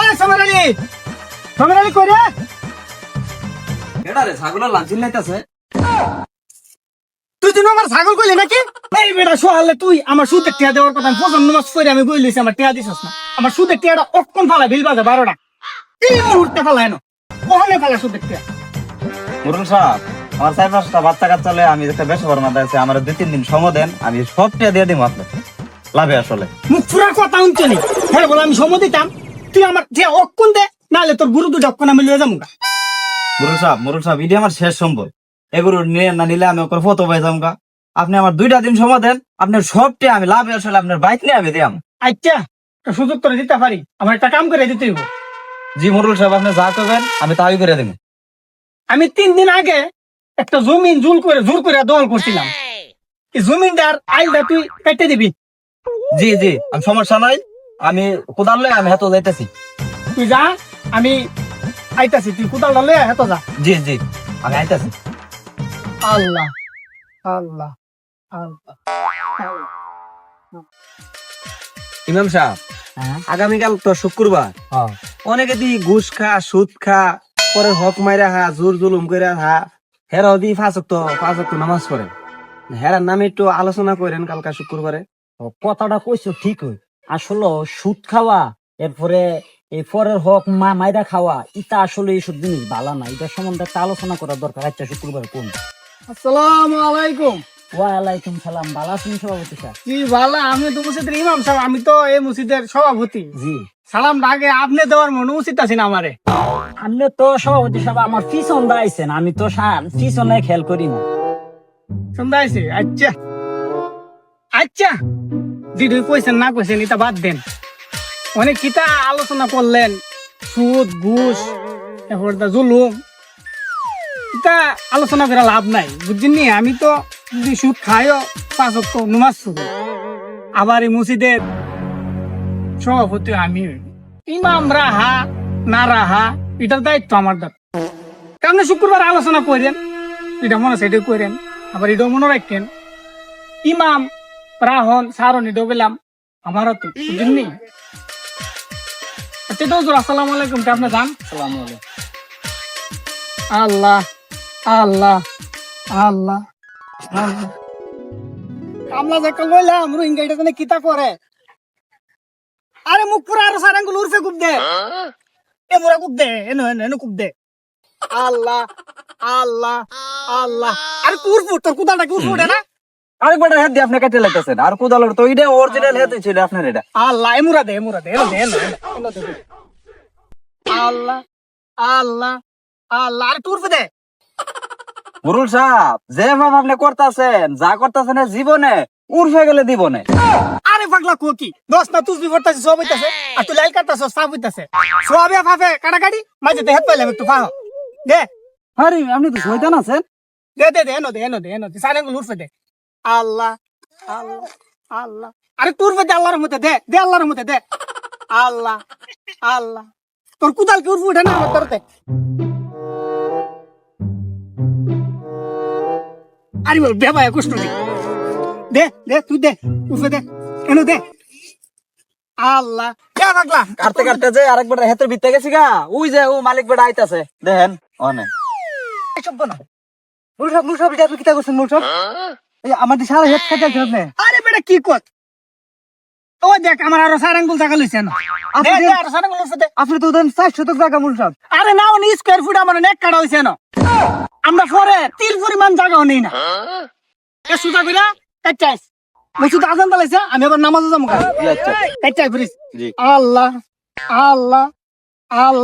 এই সমরালি সমরালি কই রে? এটা রে ছাগলের লাঞ্চিন লাইতাছে তুই তুই আমার ছাগল কইলি নাকি? এই বেটা সোহালে তুই আমার সুদে টিয়া দেওয়ার কথা আমি পছন্দ মাস করে আমি কই লইছি আমার টিয়া দিছস না। আমার সুদে টিয়াটা অক্ষণ ফালা বিল বাজে বারোটা। এই মুহূর্তে ফালা এনো ওখানে ফালা সুদে টিয়া। মুরুল সাহেব আমার চার পাঁচটা বাচ্চা কাচ্চা লয়ে আমি একটা বেশ বড় মাথা আছে আমার দুই তিন দিন সময় দেন আমি সব টিয়া দিয়ে দিব আপনার লাভে আসলে। মুখ ফুরার কথা হ্যাঁ বলে আমি সময় দিতাম। তুই আমার টিয়া অক্ষণ দে নাহলে তোর গুরু দুটো অক্ষণ আমি লয়ে যাব গা। মুরুল সাহেব মুরুল সাহেব এটি আমার শেষ সম্ভব এগুলো নিয়ে না নিলে আমি ফটো পাই গা আপনি আমার দুইটা দিন সময় দেন আপনার সব টিয়া আমি লাভে আসলে আপনার বাইক নিয়ে আমি দিয়াম আচ্ছা সুযোগ করে দিতে পারি আমার একটা কাম করে দিতে জি মুরুল সাহেব আপনি যা করবেন আমি তাই করে দেবো। আমি তিন দিন আগে একটা জমিন জুল করে জোর করে দল করছিলাম। এই জমিনটার আইলটা তুই কেটে দিবি। জি জি আমি সমস্যা নাই। আমি কোদাল লয়ে আমি হেতো যাইতেছি। তুই যা আমি আইতাছি তুই কোদাল লয়ে হেত যা। জি জি আমি আইতেছি। আল্লাহ আল্লাহ আল্লাহ। ইমাম সাহেব আগামীকাল তো শুক্রবার। অনেকে দি ঘুষ খা সুদ খা পরে হক মাইরা হা জোর জুলুম করে হা হেরাও দি ফাঁসক তো ফাঁসক তো নামাজ পড়ে হেরার নামে একটু আলোচনা করেন কালকা শুক্রবারে। কথাটা কইছো ঠিক হই আসলে সুদ খাওয়া এরপরে এই পরের হক মা মাইরা খাওয়া এটা আসলে এইসব জিনিস ভালো না। এটা সম্বন্ধে একটা আলোচনা করার দরকার আচ্ছা শুক্রবার কোন? আসসালামু আলাইকুম। ওয়ালাইকুম সালাম ভালো আছেন সভাপতি স্যার? জি ভালো আমি তো মসজিদের ইমাম সাহেব আমি তো এই মসজিদের সভাপতি। জি। সালাম আগে আপনি দেওয়ার মনে উচিত আছেন আমারে? আপনি তো সভাপতি সাহেব আমার পিছন দাইছেন আমি তো সার পিছনে খেয়াল করি না। সন্ধ্যা আচ্ছা। আচ্ছা। দিদি কইছেন, না কইছেন, এটা বাদ দেন। অনেক কিতা আলোচনা করলেন, সুদ, ঘুষ, এরপর জুলুম। এটা আলোচনা করে লাভ নাই, বুঝছেন নি? আমি তো যদি সুদ খাইও, পাঁচ নুমাজ সুদ আবার এই মসজিদের সভাপতি আমি ইমাম রাহা, না রাহা, এটার দায়িত্ব আমার দায়িত্ব আপনি শুক্রবার আলোচনা করেন, এটা মনে এটা করেন, আবার এটাও মনে রাখেন। ইমাম রাহন সারন পেলাম আমারও তো বুঝলেন আচ্ছা তো হুজুর, আসসালামু আলাইকুম আপনি যান? সালাম আলাইকুম। আল্লাহ আল্লাহ আল্লাহ। আল্লাহ কামলা যাকে লইলাম রোহিঙ্গা এটা জানে কিতা করে? আরে মুখ পুরা আরও সারাঙ্গুল উরফে কুপ দে। এ মোরা কুপ দে এনো এনো এনো কুপ দে। আল্লাহ আল্লাহ আল্লাহ। আরে কুর ফুট তোর কুদাটা কুর ফুটে না? আরেকবার হেড দিয়ে আপনি কেটে লাগতেছেন আর কোদালের তো এটা অরিজিনাল হেড ছিল আপনার এটা। আল্লাহ এমুরা দে এমুরা দে দে। আল্লাহ আল্লাহ আল্লাহ আরে তুরফে দে। মুরুল সাহেব যে ভাব আপনি করতেছেন যা করতেছেন জীবনে উর্ফে গেলে দিবনে। আরে পাগলা কোকি দশ না তুই বিপরতাছি সব হইতাছে আর তুই লাইল কাটতাছ সাপ হইতাছে। সবে ফাফে কাটাকাটি মাঝে হেত পাইলাম একটু ফাহ দে। আরে আপনি তো শয়তান আছেন। দে দে দে এনো দে এনো দে এনো দে সারে গুলো দে। আল্লাহ আল্লাহ আল্লাহ। আরে তোর দে আল্লাহর মধ্যে দে দে আল্লাহর মধ্যে দে আল্লাহ আল্লাহ। তোর কুদাল কি উঠবে উঠে না আমার তোরতে আরে বল বে ভাই কষ্ট দে দে দে তুই দে উঠবে দে এনো দে। আল্লাহ। কে পাগলা? কাটতে কাটতে যে আরেকবার হেতের ভিতরে গেছি গা। ওই যে ও মালিক বেটা আইতাছে। দেখেন অনে এসব বনা মুলসব মুলসব এটা আপনি কিতা করছেন মুলসব আমাদের সারা হেড খাইতে আছে আরে বেটা কি কত ও দেখ আমার আরও সারাঙ্গুল জায়গা লইছে না আপনি তো দেন 4 শতক জায়গা আরে নাও নি স্কয়ার ফুট আমার নেক কাটা হইছে না আমরা পরে তিল পরিমাণ জায়গাও নেই না। এ সুতা কইরা কাটাইস মসজিদ আজান দালাইছে আমি আবার নামাজে যাব আচ্ছা। কাটাই ফিরিস আল্লাহ আল্লাহ আল্লাহ।